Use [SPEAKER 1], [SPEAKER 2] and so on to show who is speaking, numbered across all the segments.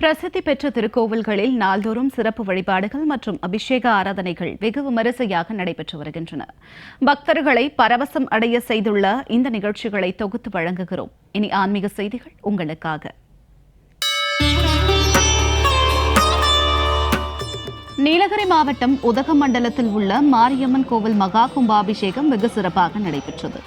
[SPEAKER 1] பிரசித்தி பெற்ற திருக்கோவில்களில் நாள்தோறும் சிறப்பு வழிபாடுகள் மற்றும் அபிஷேக ஆராதனைகள் வெகு விமரிசையாக நடைபெற்று வருகின்றன. பக்தர்களை பரவசம் அடைய செய்துள்ள இந்த நிகழ்ச்சிகளை தொகுத்து வழங்குகிறோம். இனி ஆன்மீக செய்திகள் உங்களுக்காக. நீலகிரி மாவட்டம் உதகமண்டலத்தில் உள்ள மாரியம்மன் கோவில் மகா கும்பாபிஷேகம் வெகு சிறப்பாக நடைபெற்றது.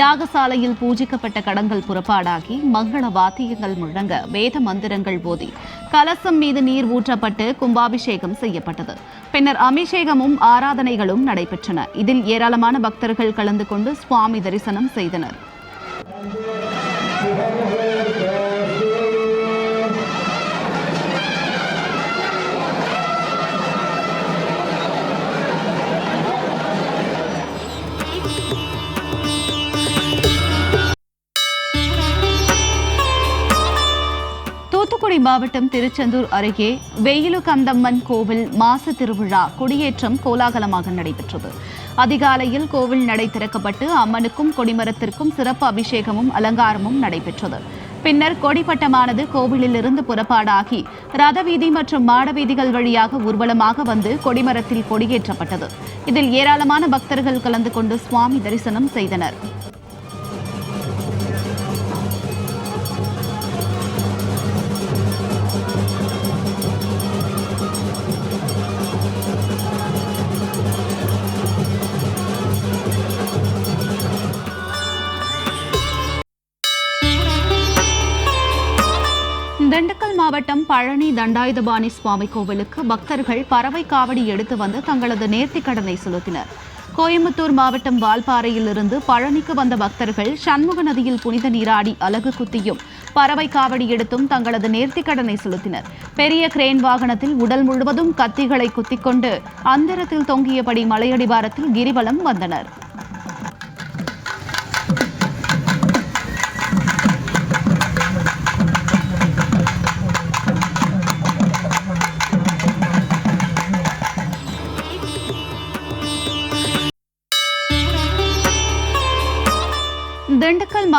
[SPEAKER 1] யாகசாலையில் பூஜிக்கப்பட்ட கடங்கள் புறப்பாடாகி மங்கள வாத்தியங்கள் முழங்க வேத மந்திரங்கள் போதி. கலசம் மீது நீர் ஊற்றப்பட்டு கும்பாபிஷேகம் செய்யப்பட்டது. பின்னர் அபிஷேகமும் ஆராதனைகளும் நடைபெற்றன. இதில் ஏராளமான பக்தர்கள் கலந்து கொண்டு சுவாமி தரிசனம் செய்தனர். தூத்துக்குடி மாவட்டம் திருச்செந்தூர் அருகே வெயிலுகந்தம்மன் கோவில் மாசு திருவிழா கொடியேற்றம் கோலாகலமாக நடைபெற்றது. அதிகாலையில் கோவில் நடை திறக்கப்பட்டு அம்மனுக்கும் கொடிமரத்திற்கும் சிறப்பு அபிஷேகமும் அலங்காரமும் நடைபெற்றது. பின்னர் கொடிப்பட்டமானது கோவிலிலிருந்து புறப்பாடாகி ரதவீதி மற்றும் மாடவீதிகள் வழியாக ஊர்வலமாக வந்து கொடிமரத்தில் கொடியேற்றப்பட்டது. இதில் ஏராளமான பக்தர்கள் கலந்து கொண்டு சுவாமி தரிசனம் செய்தனர். திண்டுக்கல் மாவட்டம் பழனி தண்டாயுதபாணி சுவாமி கோவிலுக்கு பக்தர்கள் பறவை காவடி எடுத்து வந்து தங்களது நேர்த்திக் கடனை செலுத்தினர். கோயம்புத்தூர் மாவட்டம் வால்பாறையிலிருந்து பழனிக்கு வந்த பக்தர்கள் சண்முக நதியில் புனித நீராடி அலகு குத்தியும் பறவை காவடி எடுத்தும் தங்களது நேர்த்திக் கடனை செலுத்தினர். பெரிய கிரேன் வாகனத்தில் உடல் முழுவதும் கத்திகளை குத்திக்கொண்டு அந்தரத்தில் தொங்கியபடி மலையடிவாரத்தில் கிரிவலம் வந்தனர்.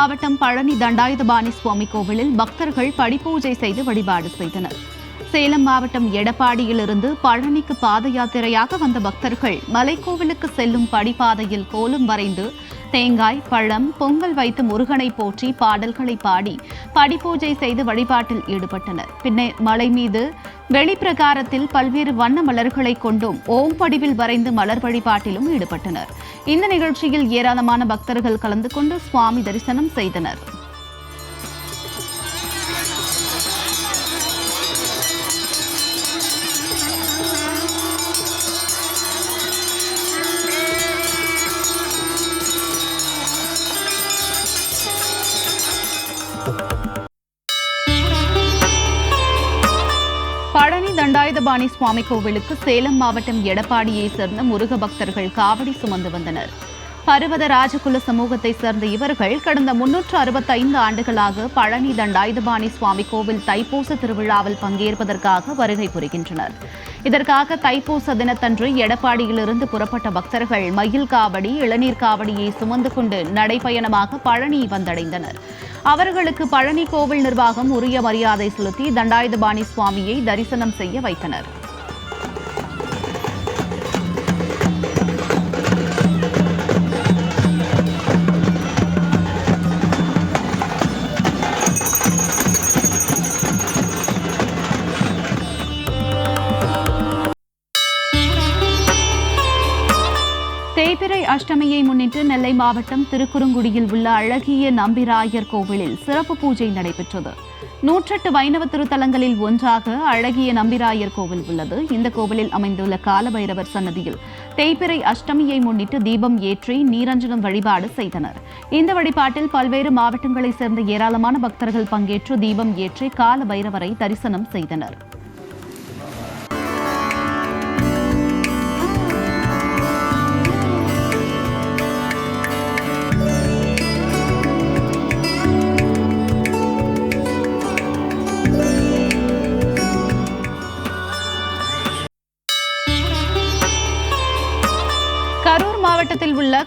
[SPEAKER 1] மாவட்டம் பழனி தண்டாயுதபாணி சுவாமி கோவிலில் பக்தர்கள் படிப்பூஜை செய்து வழிபாடு செய்தனர். சேலம் மாவட்டம் எடப்பாடியிலிருந்து பழனிக்கு பாத யாத்திரையாக வந்த பக்தர்கள் மலைக்கோவிலுக்கு செல்லும் படிப்பாதையில் கோலம் வரைந்து தேங்காய் பழம் பொங்கல் வைத்து முருகனை போற்றி பாடல்களை பாடி படிப்பூஜை செய்து வழிபாட்டில் ஈடுபட்டனர். பின்னர் மலை மீது வெளிப்பிரகாரத்தில் பல்வேறு வண்ண மலர்களை கொண்டும் ஓம் படிவில் வரைந்து மலர் வழிபாட்டிலும் ஈடுபட்டனர். இந்த நிகழ்ச்சியில் ஏராளமான பக்தர்கள் கலந்து கொண்டு சுவாமி தரிசனம் செய்தனர். தண்டாயுதபாணி சுவாமி கோவிலுக்கு சேலம் மாவட்டம் எடப்பாடியை சேர்ந்த முருக பக்தர்கள் காவடி சுமந்து வந்தனர். பருவத ராஜகுல சமூகத்தை சேர்ந்த இவர்கள் கடந்த முன்னூற்று அறுபத்தைந்து ஆண்டுகளாக பழனி தண்டாயுதபாணி சுவாமி கோவில் தைப்பூச திருவிழாவில் பங்கேற்பதற்காக வருகை புரிகின்றனர். இதற்காக தைப்பூச தினத்தன்று எடப்பாடியிலிருந்து புறப்பட்ட பக்தர்கள் மயில் காவடி இளநீர் காவடியை சுமந்து கொண்டு நடைபயணமாக பழனி வந்தடைந்தனர். அவர்களுக்கு பழனி கோவில் நிர்வாகம் உரிய மரியாதை செலுத்தி தண்டாயுதபாணி சுவாமியை தரிசனம் செய்ய வைத்தனர். அஷ்டமியை முன்னிட்டு நெல்லை மாவட்டம் திருக்குறுங்குடியில் உள்ள அழகிய நம்பிராயர் கோவிலில் சிறப்பு பூஜை நடைபெற்றது. நூற்றெட்டு வைணவ திருத்தலங்களில் ஒன்றாக அழகிய நம்பிராயர் கோவில் உள்ளது. இந்த கோவிலில் அமைந்துள்ள காலபைரவர் சன்னதியில் தேய்பிறை அஷ்டமியை முன்னிட்டு தீபம் ஏற்றி நீரஞ்சனம் வழிபாடு செய்தனர். இந்த வழிபாட்டில் பல்வேறு மாவட்டங்களைச் சேர்ந்த ஏராளமான பக்தர்கள் பங்கேற்று தீபம் ஏற்றி காலபைரவரை தரிசனம் செய்தனர்.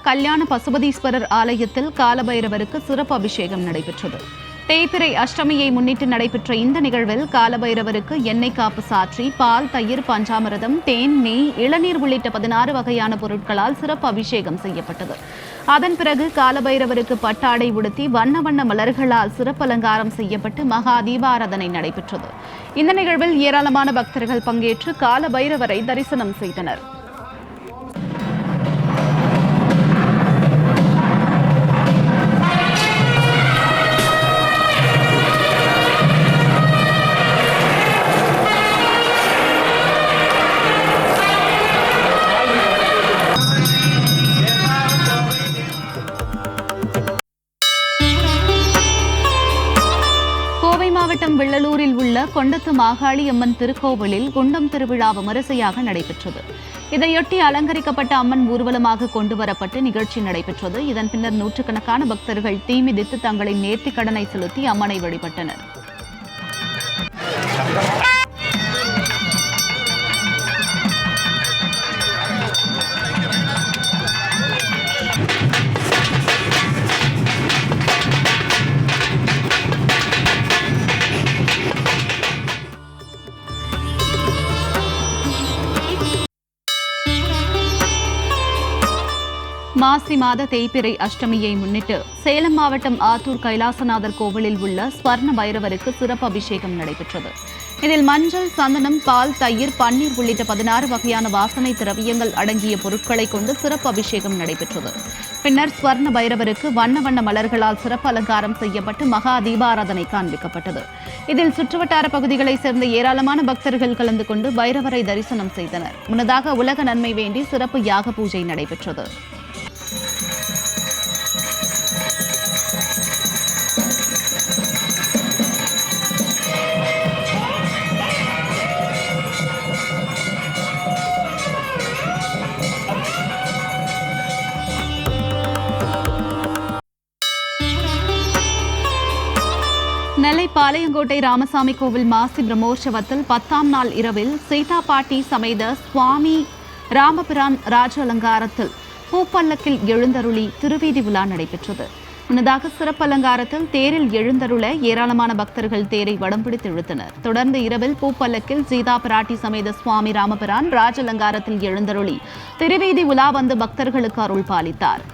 [SPEAKER 1] கல்யாண பசுபதீஸ்வரர் ஆலயத்தில் காலபைரவருக்கு சிறப்பு அபிஷேகம் நடைபெற்றது. தேய்பிறை அஷ்டமியை முன்னிட்டு நடைபெற்ற இந்த நிகழ்வில் காலபைரவருக்கு எண்ணெய் காப்பு சாற்றி பால் தயிர் பஞ்சாமிரதம் தேன் நெய் இளநீர் உள்ளிட்ட பதினாறு வகையான பொருட்களால் சிறப்பு அபிஷேகம் செய்யப்பட்டது. அதன் பிறகு காலபைரவருக்கு பட்டாடை உடுத்தி வண்ண வண்ண மலர்களால் சிறப்பு அலங்காரம் செய்யப்பட்டு மகா தீபாராதனை நடைபெற்றது. இந்த நிகழ்வில் ஏராளமான பக்தர்கள் பங்கேற்று காலபைரவரை தரிசனம் செய்தனர். மாவட்டம் வெள்ளலூரில் உள்ள கொண்டத்து மாகாளி அம்மன் திருக்கோவிலில் குண்டம் திருவிழா விமரிசையாக நடைபெற்றது. இதையொட்டி அலங்கரிக்கப்பட்ட அம்மன் ஊர்வலமாக கொண்டு வரப்பட்டு நிகழ்ச்சி நடைபெற்றது. இதன் பின்னர் நூற்றுக்கணக்கான பக்தர்கள் தீமிதித்து தங்களின் நேர்த்திக் கடனை செலுத்தி அம்மனை வழிபட்டனர். மாசி மாத தேய்பிறை அஷ்டமியை முன்னிட்டு சேலம் மாவட்டம் ஆத்தூர் கைலாசநாதர் கோவிலில் உள்ள ஸ்வர்ண பைரவருக்கு சிறப்பு அபிஷேகம் நடைபெற்றது. இதில் மஞ்சள் சந்தனம் பால் தயிர் பன்னீர் உள்ளிட்ட பதினாறு வகையான வாசனை திரவியங்கள் அடங்கிய பொருட்களை கொண்டு சிறப்பு அபிஷேகம் நடைபெற்றது. பின்னர் ஸ்வர்ண பைரவருக்கு வண்ண வண்ண மலர்களால் சிறப்பு அலங்காரம் செய்யப்பட்டு மகா தீபாராதனை காண்பிக்கப்பட்டது. இதில் சுற்றுவட்டார பகுதிகளைச் சேர்ந்த ஏராளமான பக்தர்கள் கலந்து கொண்டு பைரவரை தரிசனம் செய்தனர். முன்னதாக உலக நன்மை வேண்டி சிறப்பு யாக பூஜை நடைபெற்றது. நெல்லை பாளையங்கோட்டை ராமசாமி கோவில் மாசி பிரம்மோற்சவத்தில் பத்தாம் நாள் இரவில் சீதா பாட்டி சமைத சுவாமி ராமபிரான் ராஜ அலங்காரத்தில் பூப்பல்லக்கில் எழுந்தருளி திருவீதி உலா நடைபெற்றது. முன்னதாக சிறப்பு அலங்காரத்தில் தேரில் எழுந்தருள ஏராளமான பக்தர்கள் தேரை வடம் பிடித்து இழுத்தனர். தொடர்ந்து இரவில் பூப்பல்லக்கில் சீதா பிராட்டி சமேத சுவாமி ராமபிரான் ராஜ அலங்காரத்தில் எழுந்தருளி திருவீதி உலா வந்து பக்தர்களுக்கு அருள் பாலித்தார்.